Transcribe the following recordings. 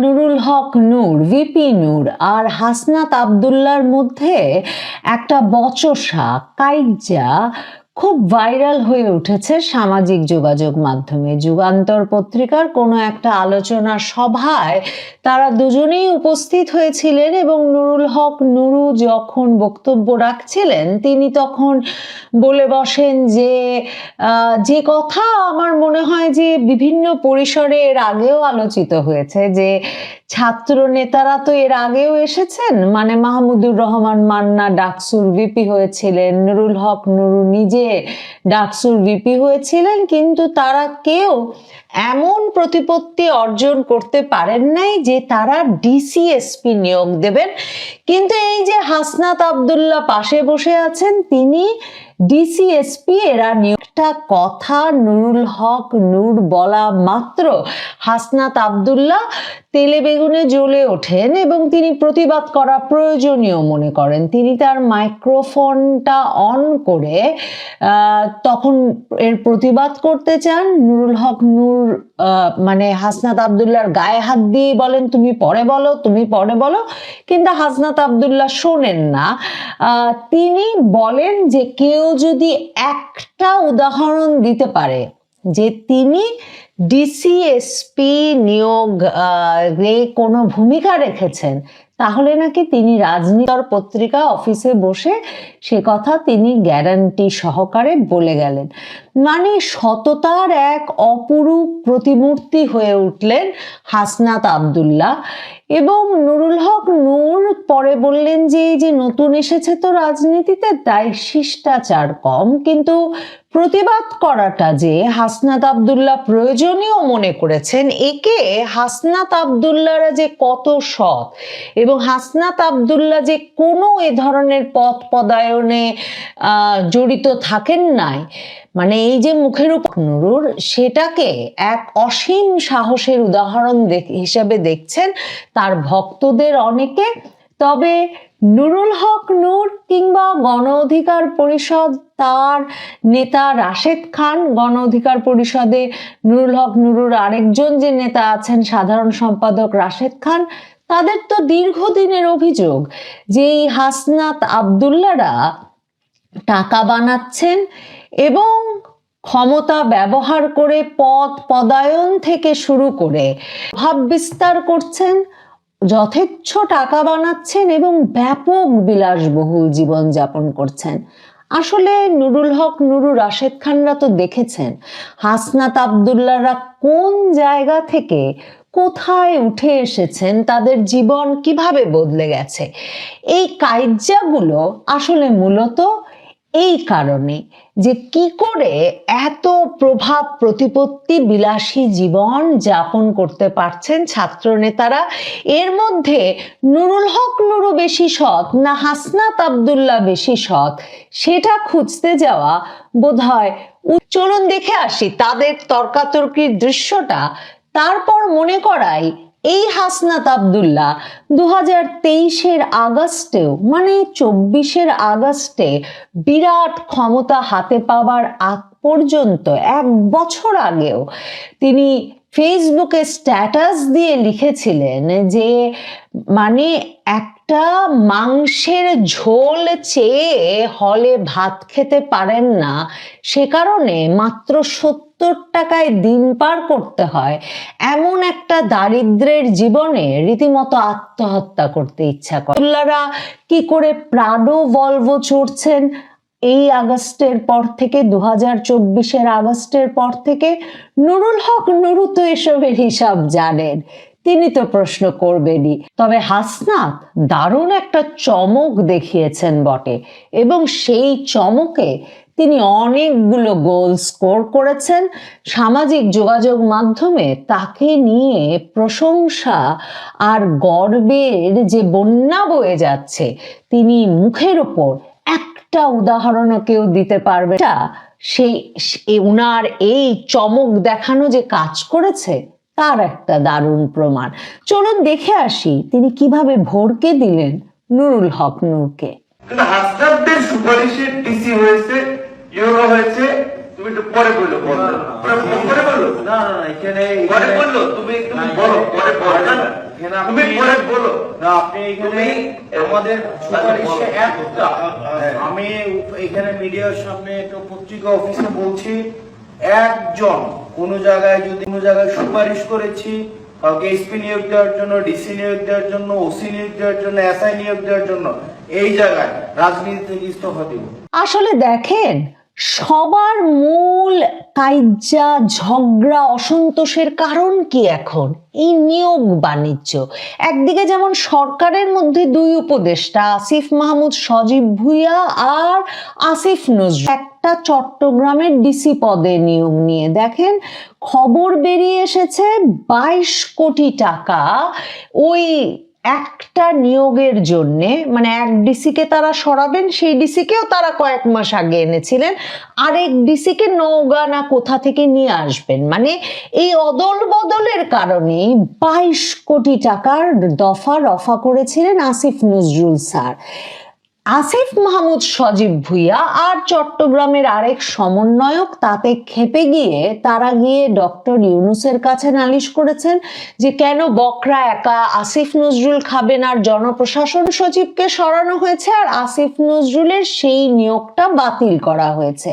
Nurul Haque Nur VP Nur আর হাসনাত আবদুল্লার মধ্যে একটা বচসা কাইজা খুব ভাইরাল হয়ে উঠেছে সামাজিক যোগাযোগ মাধ্যমে। যুগান্তর পত্রিকার কোনো একটা আলোচনা সভায় তারা দুজনেই উপস্থিত হয়েছিলেন এবং নুরুল হক নুরু যখন বক্তব্য রাখছিলেন, তিনি তখন বলে বসেন যে যে কথা আমার মনে হয় যে বিভিন্ন পরিসরে এর আগেও আলোচিত হয়েছে যে ছাত্র নেতারা তো এর আগেও এসেছেন। মানে মাহমুদুর রহমান মান্না ডাকসুর ভিপি হয়েছিলেন, নুরুল হক নুরু নিজে ডাকসুর বিপি হয়েছিলেন কিন্তু তারা কেউ এমন প্রতিপত্তি অর্জন করতে পারেন নাই যে তারা ডিসিএসপি নিয়োগ দেবেন। কিন্তু এই যে হাসনাত আবদুল্লাহ পাশে বসে আছেন, তিনি ডিসিএসপি এরা নিয়োগটা কথা নুরুল হক নূর বলা মাত্র। হাসনাত আবদুল্লাহ তেলে বেগুনে জ্বলে ওঠেন এবং তিনি প্রতিবাদ করা প্রয়োজনীয় মনে করেন। তিনি তার মাইক্রোফোনটা অন করে তখন এর প্রতিবাদ করতে চান। নুরুল হক নূর আহ, মানে হাসনাত আবদুল্লাহর গায়ে হাত দিয়ে বলেন তুমি পরে বলো তুমি পরে বলো। কিন্তু হাসনাত আবদুল্লাহ শোনেন না। তিনি বলেন যে কেউ যদি একটা উদাহরণ দিতে পারে যে তিনি ডিসিএসপি নিয়োগ এ কোনো ভূমিকা রেখেছেন তাহলে নাকি তিনি রাজনীতির পত্রিকা অফিসে বসে সে কথা তিনি গ্যারান্টি সহকারে বলে গেলেন। মানে সততার এক অপরূপ প্রতিমূর্তি হয়ে উঠলেন হাসনাত আবদুল্লাহ। এবং নুরুল হক নূর পরে বললেন যে, এই যে নতুন এসেছে তো রাজনীতিতে, তাই শিষ্টাচার কম। কিন্তু প্রতিবাদ করাটা যে হাসনাত আবদুল্লাহ প্রয়োজনীয় মনে করেছেন, একে হাসনাত আবদুল্লাহরা যে কত সৎ এবং হাসনাত আবদুল্লাহ যে কোনো এ ধরনের পথ পদায়নে জড়িত থাকেন নাই। মানে এই যে মুখের উপর নুরুর সেটাকে এক অসীম সাহসের উদাহরণ হিসাবে দেখছেন তার ভক্তদের অনেকে। তবে নুরুল হক নূর কিংবা গণ অধিকার পরিষদ তার নেতা রাশেদ খান, গণ অধিকার পরিষদে নুরুল হক নুরুর আরেকজন যে নেতা আছেন সাধারণ সম্পাদক রাশেদ খান, তাদের তো দীর্ঘদিনের অভিযোগ যে এই হাসনাত আবদুল্লারা টাকা বানাচ্ছেন এবং ক্ষমতা ব্যবহার করে পদ পদায়ন থেকে শুরু করে ভাব বিস্তার করছেন, যথেচ্ছ টাকা বানাচ্ছেন এবং ব্যাপক বিলাসবহুল জীবনযাপন করছেন। আসলে নুরুল হক, নুরু রাশেদ খানরা তো দেখেছেন, হাসনাত আবদুল্লাহরা কোন জায়গা থেকে কোথায় উঠে এসেছেন, তাদের জীবন কীভাবে বদলে গেছে? এই কাইজ্জাগুলো আসলে মূলত এই কারণে। যে কি করে এত প্রভাব প্রতিপত্তি বিলাসী জীবন যাপন করতে পারছেন ছাত্র নেতারা এর মধ্যে নুরুল হক নুরু বেশি সৎ, না হাসনাত আবদুল্লাহ বেশি সৎ, সেটা খুঁজতে যাওয়া বোধহয় চলুন দেখে আসি তাদের তর্কাতর্কির দৃশ্যটা। তারপর মনে করাই এই হাসনাত আবদুল্লাহ দু হাজার তেইশের আগস্টেও মানে চব্বিশের আগস্টে বিরাট ক্ষমতা হাতে পাওয়ার আগ পর্যন্ত, এক বছর আগেও তিনি ফেসবুকে স্ট্যাটাস দিয়ে লিখেছিলেন যে মানে একটা মাংসের ঝোল চেয়ে হলে ভাত খেতে পারেন না। সে কারণে মাত্র সত্তর টাকায় দিন পার করতে হয়। এমন একটা দারিদ্রের জীবনে রীতিমতো আত্মহত্যা করতে ইচ্ছা করে। কি করে প্রাডো ভলভো চড়ছেন? এই আগস্টের পর থেকে দু হাজার চব্বিশের আগস্টের পর থেকে নুরুল হক নুরু তো এসবের হিসাব জানেন। তিনি তো প্রশ্ন করবেনই। তবে হাসনাত দারুণ একটা চমক দেখিয়েছেন বটে। এবং সেই চমকে তিনি অনেকগুলো গোল স্কোর করেছেন। সামাজিক যোগাযোগ মাধ্যমে তাকে নিয়ে প্রশংসা আর গর্বের যে বন্যা বয়ে যাচ্ছে, তিনি মুখের ওপর একটা উদাহরণও কেউ দিতে পারবে না। সেই সে- উনার এই চমক দেখানো যে কাজ করেছে তার একটা দারুণ প্রমাণ। চলুন দেখে আসি তিনি কীভাবে ভোরকে দিলেন নুরুল হক নূরকে। কিন্তু সুপারিশে ডিসি হয়েছে ইউরো হয়েছে তুমি একটু পরে বলল বলো। পরে বলল না না এখানে পরে বলল তুমি তুমি বলো পরে বলো। না। এখানে তুমি বলো না আপনি এখানে আমাদের সুপারিশে একটা হ্যাঁ। আমি এখানে মিডিয়ার সামনে একটা পত্রিকা অফিসে বলছি একজন কোন জায়গায় যদি কোনো জায়গায় সুপারিশ করেছি কাউকে এসপি নিয়োগ দেওয়ার জন্য ডিসি নিয়োগ দেওয়ার জন্য ওসি নিয়োগ দেওয়ার জন্য এসআই নিয়োগ দেওয়ার জন্য এই জায়গায় রাজনীতি থেকে ইস্তফা দিব আসলে দেখেন সবার মূল কাইজা ঝগড়া, অসন্তোষের কারণ কি এখন? এই নিয়োগ বাণিজ্য। একদিকে যেমন সরকারের মধ্যে দুই উপদেষ্টা, আসিফ মাহমুদ সজীব ভুইয়া আর আসিফ নজরুল। একটা চট্টগ্রামের ডিসি পদে নিয়োগ নিয়ে দেখেন, খবর বেরিয়ে এসেছে বাইশ কোটি টাকা ওই একটা নিয়োগের জন্যে মানে এক ডিসিকে তারা সরাবেন, সেই ডিসিকেও তারা কয়েক মাস আগে এনেছিলেন। আরেক ডিসিকে নৌগা না কোথা থেকে নিয়ে আসবেন? মানে এই অদল বদলের কারণে বাইশ কোটি টাকার দফা রফা করেছিলেন আসিফ নজরুল স্যার। আসিফ মাহমুদ, সজীব ভুইয়া আর চট্টগ্রামের আরেক সমন্বয়ক তাতে খেপে গিয়ে তারা গিয়ে ডক্টর ইউনুসের কাছে নালিশ করেছেন যে কেন বকরা একা, আসিফ নজরুল খাবেন আর জনপ্রশাসন সচিবকে সরানো হয়েছে আর আসিফ নজরুলের সেই নিয়োগটা বাতিল করা হয়েছে।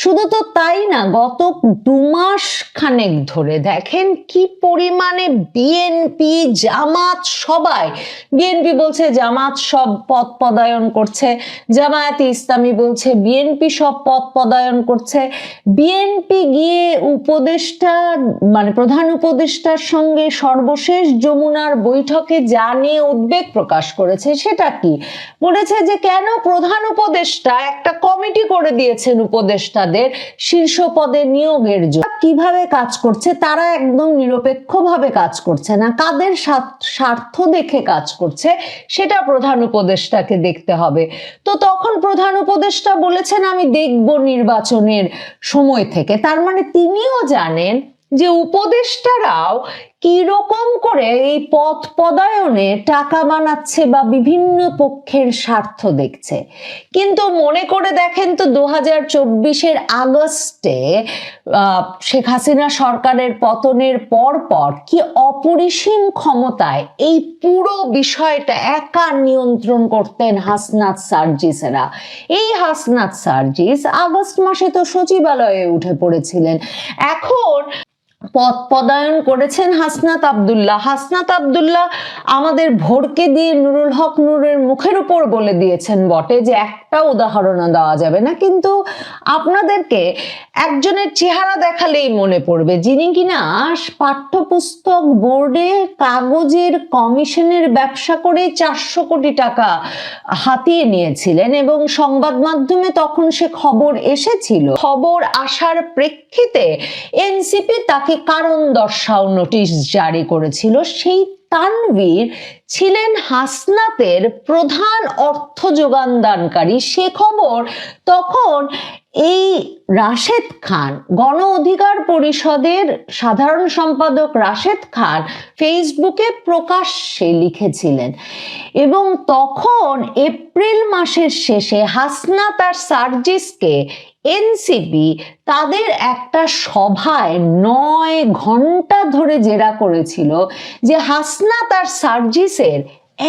শুধু তো তাই না, গত দু মাস খানেক ধরে দেখেন কি পরিমাণে বিএনপি, জামাত সবাই, বিএনপি বলছে জামাত সব পদ পদায়ন করছে। জামায়াতে ইসলামী বলছে, বিএনপি সব পদ পদায়ন করছে। বিএনপি গিয়ে উপদেষ্টা মানে প্রধান উপদেষ্টার সঙ্গে সর্বশেষ যমুনার বৈঠকে যা নিয়ে উদ্বেগ প্রকাশ করেছে, সেটা কি? বলেছে যে কেন প্রধান উপদেষ্টা একটা কমিটি করে দিয়েছেন উপদেষ্টাদের শীর্ষ পদে নিয়োগের জন্য। কীভাবে কাজ করছে, তারা একদম নিরপেক্ষভাবে কাজ করছে না। কাদের স্বার্থ- স্বার্থ দেখে কাজ করছে, সেটা প্রধান উপদেষ্টাকে দেখতে হবে। তো তখন প্রধান উপদেষ্টা বলেছেন, আমি দেখব নির্বাচনের সময় থেকে। তার মানে তিনিও জানেন যে উপদেষ্টারাও কীরকম করে এই পথ পদায়নে টাকা বানাচ্ছে বা বিভিন্ন পক্ষের স্বার্থ দেখছে? কিন্তু মনে করে দেখেন তো দু হাজার চব্বিশের আগস্টে শেখ হাসিনা সরকারের পতনের পর পর কি অপরিসীম ক্ষমতায় এই পুরো বিষয়টা একা নিয়ন্ত্রণ করতেন হাসনাত সার্জিসেরা। এই হাসনাত সার্জিস আগস্ট মাসে তো সচিবালয়ে উঠে পড়েছিলেন। এখন পদ পদায়ন করেছেন হাসনাত আব্দুল্লাহ। হাসনাত আব্দুল্লাহ আমাদের ভোরকে দিয়ে নুরুল হক নূরের মুখের উপর বলে দিয়েছেন বটে যে একটা উদাহরণও দেওয়া যাবে না। কিন্তু আপনাদেরকে একজনের চেহারা দেখালেই মনে পড়বে যিনি কিনা পাঠ্যপুস্তক বোর্ডে কাগজের কমিশনের ব্যবসা করে চারশো কোটি টাকা হাতিয়ে নিয়েছিলেন এবং সংবাদ মাধ্যমে তখন সে খবর এসেছিল। খবর আসার প্রেক্ষিতে এনসিপি তাকে কারণ দর্শাও নোটিশ জারি করেছিল সেই তানভীর ছিলেন হাসনাতের প্রধান অর্থ যোগানদানকারী। সে খবর তখন এই রাশেদ খান, গণ অধিকার পরিষদের সাধারণ সম্পাদক রাশেদ খান ফেসবুকে প্রকাশ্যে লিখেছিলেন এবং তখন এপ্রিল মাসের শেষে হাসনাত আর সার্জিসকে এনসিপি তাদের একটা সভায় নয় ঘণ্টা ধরে জেরা করেছিল যে হাসনা তার সার্জিসের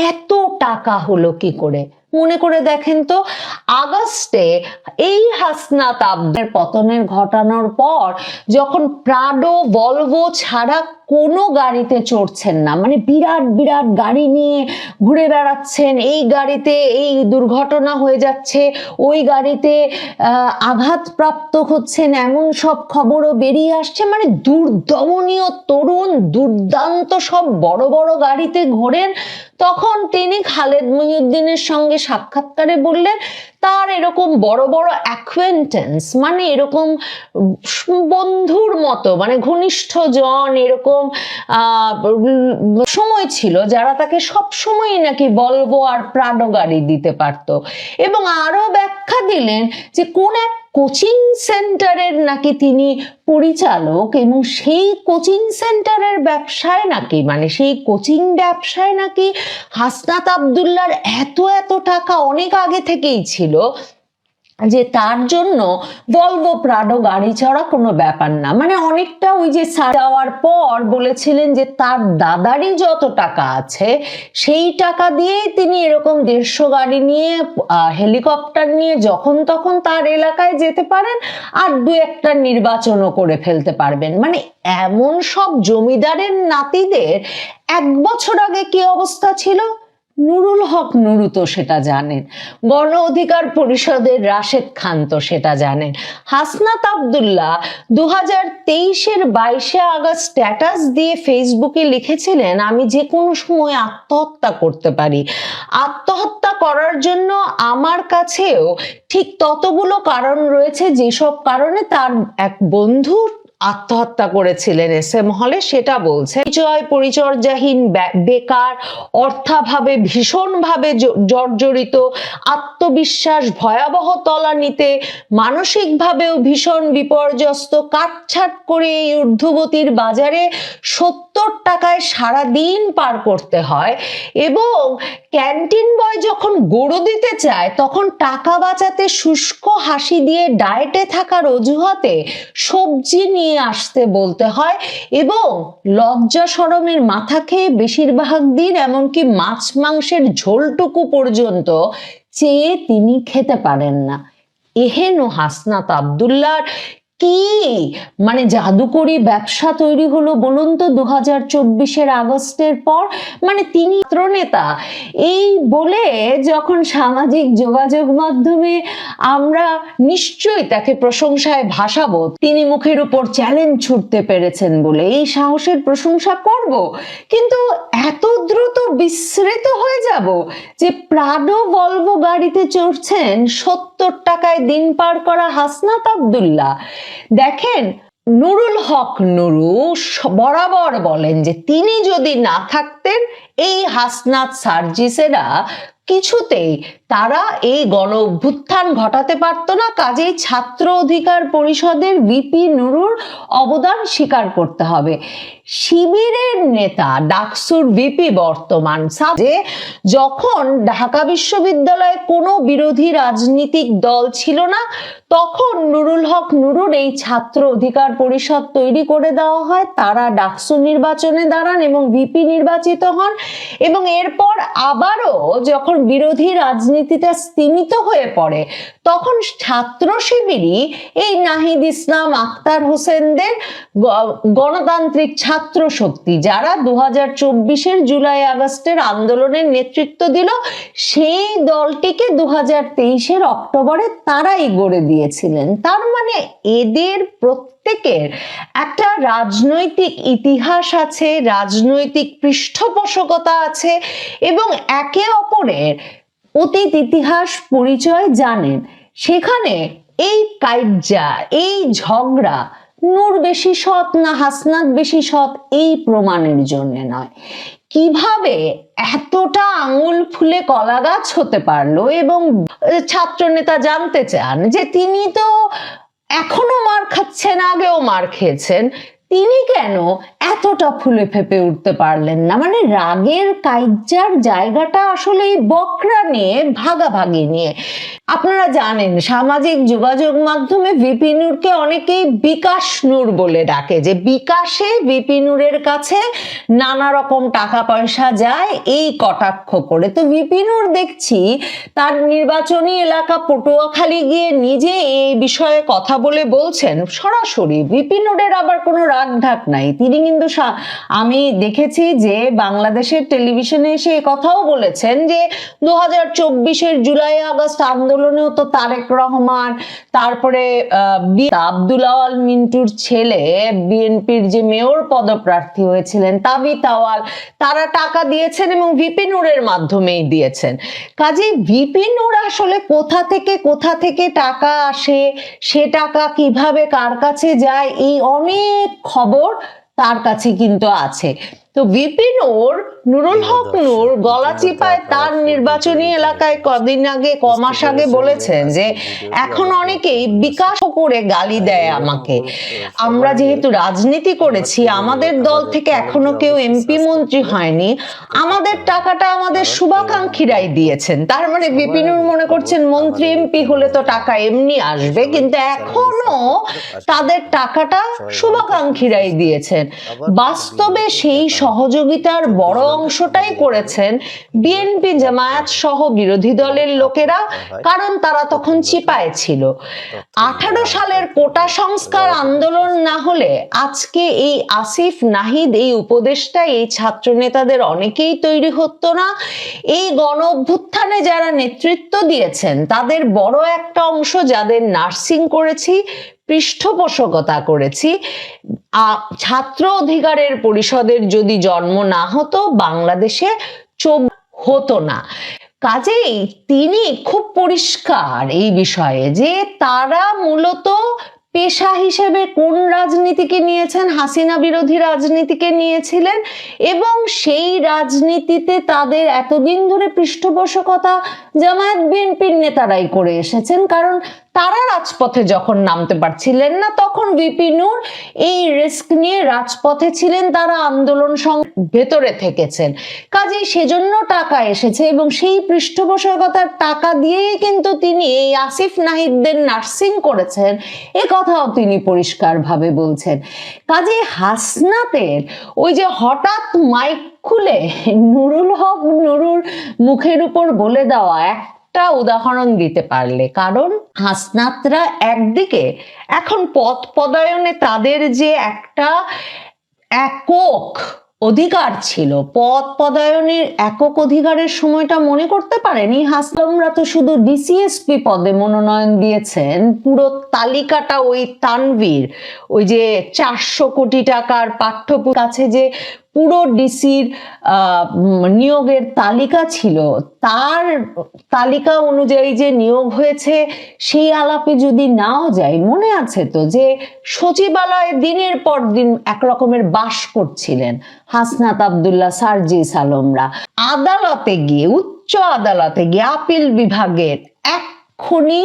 এত টাকা হলো কি করে? মনে করে দেখেন তো, আগস্টে এই হাসনাত আব্দের পতনের ঘটানোর পর যখন প্রাডো, ভলভো ছাড়া কোনো গাড়িতে চড়ছেন না। মানে বিরাট বিরাট গাড়ি নিয়ে ঘুরে বেড়াচ্ছেন, এই গাড়িতে এই দুর্ঘটনা হয়ে যাচ্ছে, ওই গাড়িতে আঘাতপ্রাপ্ত হচ্ছেন, এমন সব খবরও বেরিয়ে আসছে। মানে দুর্দমনীয় তরুণ, দুর্দান্ত সব বড় বড় গাড়িতে ঘোরেন। তখন তিনি খালেদ মহিউদ্দিনের সঙ্গে সাক্ষাৎকারে বললেন তার এরকম বড় বড় অ্যাকুয়েন্টেন্স মানে এরকম বন্ধুর মতো মানে ঘনিষ্ঠ জন এরকম সময় ছিল যারা তাকে সব সময় নাকি বলব আর প্রাণগাড়ি দিতে পারত। এবং আরও ব্যাখ্যা দিলেন যে কোন এক কোচিং সেন্টারের নাকি তিনি পরিচালক এবং সেই কোচিং সেন্টারের ব্যবসায় নাকি মানে সেই কোচিং ব্যবসায় নাকি হাসনাত আবদুল্লার এত এত টাকা অনেক আগে থেকেই ছিল যে তার জন্য ভলভো প্রাডো গাড়ি ছাড়া কোনো ব্যাপার না। মানে অনেকটা ওই যে সার দেওয়ার পর বলেছিলেন যে তার দাদারই যত টাকা আছে, সেই টাকা দিয়েই তিনি এরকম দেড়শো গাড়ি নিয়ে হেলিকপ্টার নিয়ে যখন তখন তার এলাকায় যেতে পারেন আর দু একটা নির্বাচনও করে ফেলতে পারবেন। মানে এমন সব জমিদারের নাতিদের এক বছর আগে কি অবস্থা ছিল? নুরুল হক নুরু তো সেটা জানেন। গণ অধিকার পরিষদের রাশেদ খান তো সেটা জানেন। হাসনাত আবদুল্লাহ দু হাজার তেইশের বাইশে আগস্ট স্ট্যাটাস দিয়ে ফেসবুকে লিখেছিলেন, আমি যে কোনো সময় আত্মহত্যা করতে পারি। আত্মহত্যা করার জন্য আমার কাছেও ঠিক ততগুলো কারণ রয়েছে, যেসব কারণে তার এক বন্ধু আত্মহত্যা করেছিলেন এস এম হলে, সেটা বলছে পরিচয় পরিচর্যাহীন বেকার, অর্থাভাবে ভীষণভাবে জর্জরিত, আত্মবিশ্বাস ভয়াবহ তলানিতে, মানসিকভাবেও ভীষণ বিপর্যস্ত, কাটছাট করে এই ঊর্ধ্বগতির বাজারে সত্তর টাকায় সারা দিন পার করতে হয় এবং ক্যান্টিন বয় যখন গড়ো দিতে চায়, তখন টাকা বাঁচাতে শুষ্ক হাসি দিয়ে ডায়েটে থাকার অজুহাতে সবজি নিয়ে আসতে বলতে হয় এবং লজ্জা সরমের মাথা খেয়ে বেশিরভাগ দিন এমনকি মাছ মাংসের ঝোলটুকু পর্যন্ত চেয়ে তিনি খেতে পারেন না। এহেন হাসনাত আবদুল্লার কি? মানে জাদুকরি ব্যবসা তৈরি হলো বলুন তো দু হাজার চব্বিশের আগস্টের পর। মানে তিনি নেতা। এই বলে যখন সামাজিক যোগাযোগ মাধ্যমে আমরা নিশ্চয়ই তাকে প্রশংসায় ভাসাবো, তিনি মুখের উপর চ্যালেঞ্জ ছুটতে পেরেছেন বলে। এই সাহসের প্রশংসা করব, কিন্তু এত দ্রুত বিস্মৃত হয়ে যাব যে প্রাডো ভলভো গাড়িতে চড়ছেন সত্তর টাকায় দিন পার করা হাসনাত আবদুল্লাহ। দেখেন, নুরুল হক নুরু বরাবর বলেন যে তিনি যদি না থাকতেন, এই হাসনাত সার্জিসেরা কিছুতেই তারা এই গণ অভ্যুত্থান ঘটাতে পারতো না। কাজেই ছাত্র অধিকার পরিষদের ভিপি নুরুর অবদান স্বীকার করতে হবে। শিবিরের নেতা ডাকসুর ভিপি বর্তমান যে যখন ঢাকা বিশ্ববিদ্যালয়ে কোনো বিরোধী রাজনৈতিক দল ছিল না, তখন হক নুরুর এই ছাত্র অধিকার পরিষদ তৈরি করে দেওয়া হয়। তারা ডাকসু নির্বাচনে দাঁড়ান এবং ভিপি নির্বাচিত হন এবং এরপর আবারও যখন বিরোধী রাজনীতিটা স্তীমিত হয়ে পড়ে, তখন ছাত্র শিবিরই এই নাহিদ ইসলাম আক্তার হোসেনদের গণতান্ত্রিক ছাত্র শক্তি, যারা দু হাজার চব্বিশের জুলাই আগস্টের আন্দোলনের নেতৃত্ব দিল, সেই দলটিকে দু হাজার তেইশের অক্টোবরে তারাই গড়ে দিয়েছিলেন। তার মানে এদের প্রত্যেকের একটা রাজনৈতিক ইতিহাস আছে, রাজনৈতিক পৃষ্ঠপোষকতা আছে এবং একে অপরের অতীত ইতিহাস পরিচয় জানেন। সেখানে এই কাইজ্জা, এই ঝগড়া নূর বেশি সৎ না হাসনাত বেশি সৎ এই প্রমাণের জন্য নয়। কীভাবে এতটা আঙুল ফুলে কলা গাছ হতে পারল এবং ছাত্র নেতা জানতে চান যে তিনি তো এখনও মার খাচ্ছেন আগেও মার খেয়েছেন। তিনি কেন এতটা ফুলে ফেপে উঠতে পারলেন না? মানে রাগের কাইজ্জার জায়গাটা আসলে এই বকরা নিয়ে, ভাগাভাগি নিয়ে। আপনারা জানেন, সামাজিক যোগাযোগ মাধ্যমে ভিপি নূরকে অনেকেই বিকাশ নূর বলে ডাকে। যে বিকাশে ভিপি নূরের কাছে নানা রকম টাকা পয়সা যায়, এই কটাক্ষ করে। তো ভিপি নূর দেখছি, তার নির্বাচনী এলাকা পটুয়াখালী গিয়ে নিজে এই বিষয়ে কথা বলে বলছেন, সরাসরি। ভিপি নূরের আবার কোনো রাগ ঢাক নাই। তিনি কিন্তু আমি দেখেছি যে বাংলাদেশের টেলিভিশনে এসে কথাও বলেছেন যে দু হাজার চব্বিশের জুলাই আগস্ট আন্দোলনেও তো তারেক রহমান তারপরে আহ, বি- আব্দুল আওয়াল মিন্টুর ছেলে বিএনপির যে মেয়র পদপ্রার্থী হয়েছিলেন তাবিত আওয়াল তারা টাকা দিয়েছেন এবং ভিপি নূরের মাধ্যমেই দিয়েছেন। কাজে ভিপি নূর আসলে কোথা থেকে কোথা থেকে টাকা আসে সে টাকা কীভাবে কার কাছে যায় এই অনেক খবর তার কাছে কিন্তু আছে। তো বিপিন নূর নুরুল হক নূর গলাচিপায় তার নির্বাচনী এলাকায় কদিন আগে কমাস আগে বলেছেন যে এখন অনেকেই বিকাশ করে গালি দেয় আমাকে। আমরা যেহেতু রাজনীতি করেছি আমাদের দল থেকে এখনও কেউ এমপি মন্ত্রী হয়নি। আমাদের টাকাটা আমাদের শুভাকাঙ্ক্ষীরাই দিয়েছেন। তার মানে বিপিনুর মনে করছেন মন্ত্রী এমপি হলে তো টাকা এমনি আসবে কিন্তু এখনও তাদের টাকাটা শুভাকাঙ্ক্ষীরাই দিয়েছেন। বাস্তবে সেই সহযোগিতার বড় অংশটাই করেছেন বিএনপি জামায়াত সহ বিরোধী দলের লোকেরা কারণ তারা তখন চিপায় ছিল। আঠারো সালের কোটা সংস্কার আন্দোলন না হলে আজকে এই আসিফ নাহিদ এই উপদেশটা এই ছাত্র নেতাদের অনেকেই তৈরি হতো না। এই গণ অভ্যুত্থানে যারা নেতৃত্ব দিয়েছেন তাদের বড় একটা অংশ যাদের নার্সিং করেছি পৃষ্ঠপোষকতা করেছি। ছাত্র অধিকারের পরিষদের যদি জন্ম না হতো, বাংলাদেশে চোখ হতো না। কাজেই তিনি খুব পরিষ্কার এই বিষয়ে যে তারা মূলত পেশা হিসেবে কোন রাজনীতিকে নিয়েছেন, হাসিনা বিরোধী রাজনীতিকে নিয়েছিলেন এবং সেই রাজনীতিতে তাদের এতদিন ধরে পৃষ্ঠপোষকতা জামায়াত বিএনপির নেতারাই করে এসেছেন। কারণ তারা রাজপথে যখন নামতে পারছিলেন না, তখন বিপিনুর এই রিস্ক নিয়ে রাজপথে ছিলেন, তারা আন্দোলন ভেতরে থেকেছেন। কাজেই সেজন্য টাকা এসেছে এবং সেই পৃষ্ঠপোষকতার টাকা দিয়েই কিন্তু তিনি এই আসিফ নাহিদদের নার্সিং করেছেন, এ কথাও তিনি পরিষ্কারভাবে বলছেন। কাজেই হাসনাতের ওই যে হঠাৎ মাইক খুলে নুরুল হক নুরুর মুখের উপর বলে দেওয়া একটা উদাহরণ দিতে পারলে। কারণ হাসনাতরা একদিকে এখন পথ পদায়নে তাদের যে একটা একক অধিকার ছিল পদ পদায়নের একক অধিকারের সময়টা মনে করতে পারেনি। হাসলামরা তো শুধু ডিসিএসপি পদে মনোনয়ন দিয়েছেন, পুরো তালিকাটা ওই তানভীর, ওই যে চারশো কোটি টাকার পাঠ্য কাছে যে পুরো ডিসির নিয়োগের তালিকা ছিল। তার তালিকা অনুযায়ী যে নিয়োগ হয়েছে, সেই আলাপে যদি নাও যায়, মনে আছে তো যে সচিবালয়ে দিনের পর দিন একরকমের বাস করছিলেন হাসনাত আবদুল্লাহ, সার্জিস আলমরা। আদালতে গিয়ে, উচ্চ আদালতে গিয়ে, আপিল বিভাগের এক্ষুনি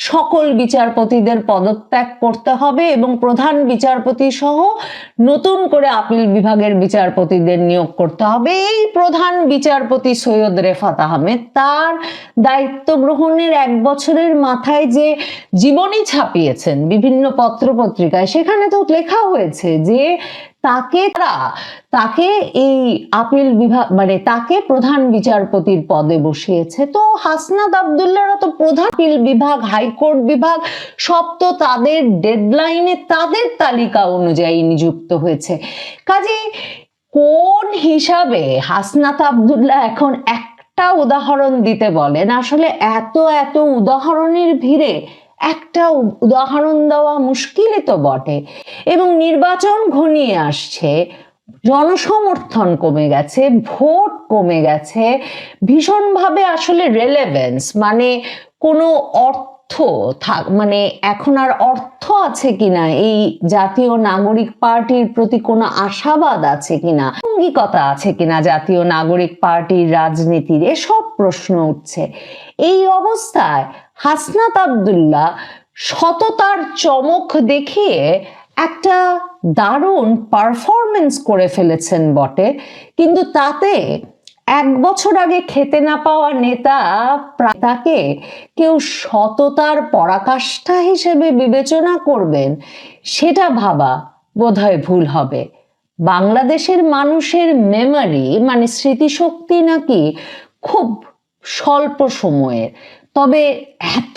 সকল বিচারপতিদের পদত্যাগ করতে হবে এবং প্রধান বিচারপতি সহ নতুন করে আপিল বিভাগের বিচারপতিদের নিয়োগ করতে হবে। এই প্রধান বিচারপতি সৈয়দ রেফাত আহমেদ তার দায়িত্ব গ্রহণের এক বছরের মাথায় যে জীবনী ছাপিয়েছেন বিভিন্ন পত্রপত্রিকায় সেখানে তো লেখা হয়েছে যে তাকে তারা, তাকে এই আপিল বিভাগ মানে তাকে প্রধান বিচারপতির পদে বসিয়েছে। তো হাসনাত আবদুল্লাহরা তো প্রধান আপিল বিভাগ, হাইকোর্ট বিভাগ, সব তো তাদের ডেডলাইনে, তাদের তালিকা অনুযায়ী নিযুক্ত হয়েছে। কাজেই কোন হিসাবে হাসনাত আবদুল্লাহ এখন একটা উদাহরণ দিতে বলেন? আসলে এত এত উদাহরণের ভিড়ে একটা উদাহরণ দেওয়া মুশকিলই তো বটে। এবং নির্বাচন ঘনিয়ে আসছে, জনসমর্থন কমে গেছে, ভোট কমে গেছে, ভীষণভাবে আসলে রেলেভেন্স মানে কোনো অর্থ থাক মানে এখন আর অর্থ আছে কিনা, এই জাতীয় নাগরিক পার্টির প্রতি কোনো আশাবাদ আছে কিনা অঙ্গিকতা আছে কিনা জাতীয় নাগরিক পার্টির রাজনীতির, এসব প্রশ্ন উঠছে। এই অবস্থায় হাসনাত আবদুল্লাহ সততার চমক দেখিয়ে একটা দারুণ পারফরমেন্স করে ফেলেছেন বটে। কিন্তু তাতে এক বছর আগে খেতে না পাওয়া নেতা তাকে কেউ সততার পরাকাষ্ঠা হিসেবে বিবেচনা করবেন, সেটা ভাবা বোধহয় ভুল হবে। বাংলাদেশের মানুষের মেমরি মানে স্মৃতিশক্তি নাকি খুব স্বল্প সময়ের। তবে এত